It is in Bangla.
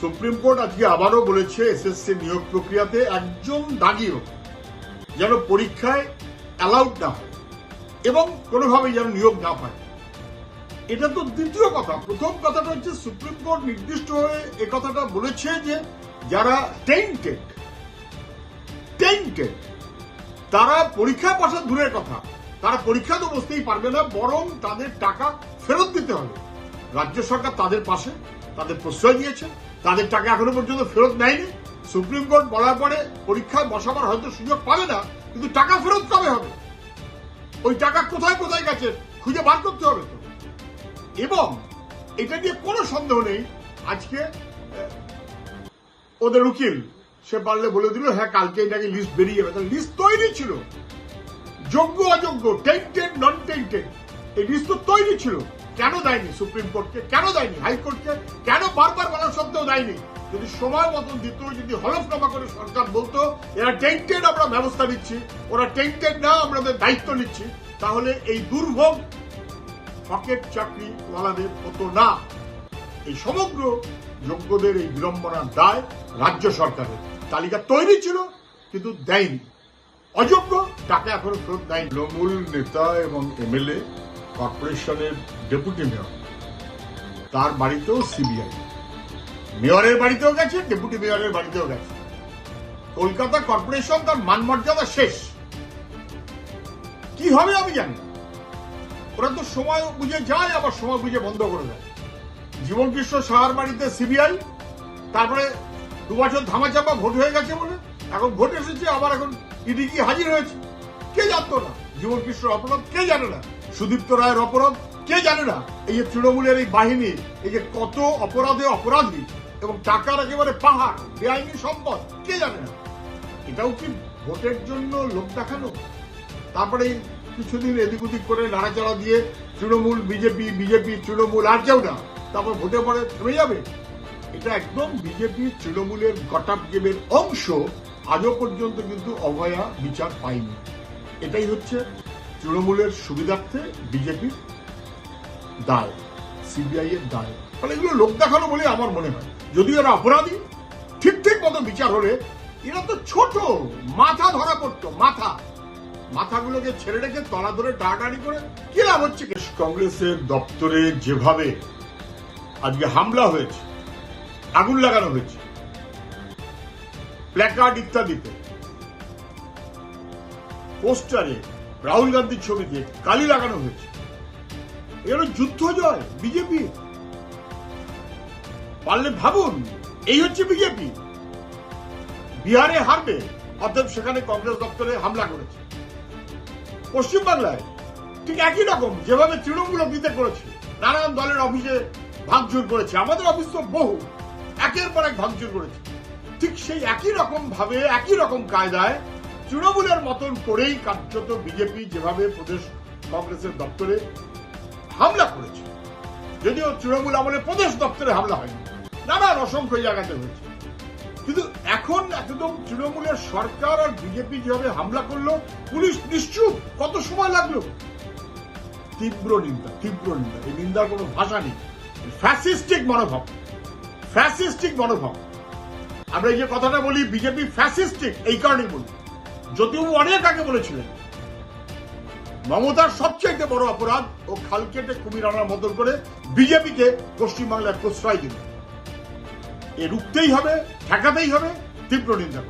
সুপ্রিম কোর্ট আজকে আবারও বলেছে এসএসসি নিয়োগ প্রক্রিয়াতে একজন দাগিও যেন পরীক্ষায় অ্যালাউড না হয় এবং কোনোভাবেই যেন নিয়োগ না পায়। এটা তো দ্বিতীয় কথা। প্রথম কথাটা হচ্ছে সুপ্রিম কোর্ট নির্দিষ্ট হয়ে এ কথাটা বলেছে যে যারা টেন্টেড টেন্টেড তারা পরীক্ষা পাশা দূরের কথা। তারা পরীক্ষা তো বসতেই পারবে না, বরং তাদের টাকা ফেরত দিতে হবে। রাজ্য সরকার তাদের পাশে, তাদের প্রশ্রয় দিয়েছে। তাদের টাকা এখনও পর্যন্ত ফেরত নেয়নি। সুপ্রিম কোর্ট বলার পরে পরীক্ষায় বসাবার হয়তো সুযোগ পাবে না, কিন্তু টাকা ফেরত কবে হবে? ওই টাকা কোথায় কোথায় গেছে খুঁজে বার করতে হবে এবং এটা নিয়ে কোনো সন্দেহ নেই, আজকে ওদের উকিল, সে পারলে বলে দিল হ্যাঁ কালকে নাকি লিস্ট বেরিয়ে যাবে। তাহলে লিস্ট তৈরি ছিল। যোগ্য, অযোগ্য টেন্টেড নন টেন্টেড এই লিস্ট তো তৈরি ছিল। কেন দেয়নি সুপ্রিম কোর্টকে? কেন দেয়নি হাইকোর্টকে? কেন বারবার বলা সত্ত্বেও দেয়নি? যদি সময় মতন দিত, যদি হলফনামা করে সরকার বলতো, এরা টেন্টেড আমরা ব্যবস্থা নিচ্ছি, ওরা টেন্টেড না আমাদের দায়িত্ব নিচ্ছি, তাহলে এই দুর্ভোগ হকের চাকরি ওয়ালাদের হতো না। এই সমগ্র যোগ্যদের এই বিড়ম্বনার দায় রাজ্য সরকারের। তালিকা তৈরি ছিল, কিন্তু দেয়নি। অযোগ্য টাকা এখনও ফেরত দেয়নি। তৃণমূল নেতা এবং এমএলএ কর্পোরেশনের ডেপুটি মেয়র। তার বাড়িতেও সিবিআই। মেয়রের বাড়িতেও গেছে, ডেপুটি মেয়রের বাড়িতেও গেছে। কলকাতা কর্পোরেশন তার মান মর্যাদা শেষ। কি হবে আমি জানি ওরা তো সময় বুঝে যায়, আবার সময় বুঝে বন্ধ করে দেয়। জীবন কৃষ্ণ সাহার বাড়িতে সিবিআই, তারপরে দু বছর ধামাচাপা ভোট হয়ে গেছে বলে, এখন ভোট এসেছে, আবার এখন ইডি কি হাজির হয়েছে? কে জানতো না? জীবন কৃষ্ণের অপরাধ কে জানে না? সুদীপ্ত রায়ের অপরাধ? কে জানে না? এই যে তৃণমূলের এই বাহিনী, এই যে কত অপরাধে অপরাধী এবং টাকার একেবারে পাহাড়, বেআইনি সম্পদ, কে জানে না? এটাও কি ভোটের জন্য লোক দেখানো? তারপরে কিছুদিন এদিক ওদিক করে নাড়াচাড়া দিয়ে তৃণমূল, বিজেপি বিজেপি, তৃণমূল, আর যাও না, তারপর ভোটে পরে থেমে যাবে? এটা একদম বিজেপি তৃণমূলের গটাপ গেমের অংশ, আজও পর্যন্ত কিন্তু অভয়া বিচার পায়নি। এটাই হচ্ছে তৃণমূলের সুবিধার্থে বিজেপির দায়, সিবিআই এর দায়। ফলে এগুলো লোক দেখানো বলে আমার মনে হয়। যদিও এরা অপরাধী, ঠিক ঠিক মতো বিচার হলে এরা তো ছোট, মাথা ধরা পড়তো, মাথা। মাথাগুলোকে ছেড়ে রেখে তলা ধরে টাটানি করে কি লাভ হচ্ছে? কংগ্রেসের দপ্তরে যেভাবে আজকে হামলা হয়েছে, আগুন লাগানো হয়েছে, প্ল্যাকার্ড ইত্যাদিতে, পোস্টারে রাহুল গান্ধীর ছবিতে কালি লাগানো হয়েছে। এগুলো যুদ্ধ জয়, বিজেপি। পারলে ভাবুন, এই হচ্ছে বিজেপি। বিহারে হারবে, অতএব সেখানে কংগ্রেস দপ্তরে হামলা করেছে। পশ্চিমবাংলায় ঠিক একই রকম, যেভাবে তৃণমূল অতীতে করেছে, নানান দলের অফিসে ভাঙচুর করেছে। আমাদের অফিস তো বহু, একের পর এক ভাঙচুর করেছে। ঠিক সেই একই রকম ভাবে একই রকম কায়দায় তৃণমূলের মতন করেই কার্যত বিজেপি যেভাবে প্রদেশ কংগ্রেসের দপ্তরে হামলা করেছে, যদিও তৃণমূল আমলে প্রদেশ দপ্তরে হামলা হয়নি, নানান অসংখ্য জায়গাতে হয়েছে। কিন্তু এখন একদম তৃণমূলের সরকার আর বিজেপি যেভাবে হামলা করল, পুলিশ নিশ্চুপ, কত সময় লাগল? তীব্র নিন্দা তীব্র নিন্দা, এই নিন্দার কোনো ভাষা নেই, ফ্যাসিস্টিক মনোভাব ফ্যাসিস্টিক মনোভাব। আমরা এই যে কথাটা বলি, বিজেপি ফ্যাসিস্টিক, এই কারণেই বলি। যদিও অনেক আগে বলেছিলেন। মমতার সবচেয়ে বড় অপরাধ ও খাল কেটে কুমির আনার মতন করে বিজেপিকে পশ্চিমবাংলায় প্রশ্রয় দিল। এ রুখতেই হবে, ঠেকাতেই হবে, তীব্র নিন্দা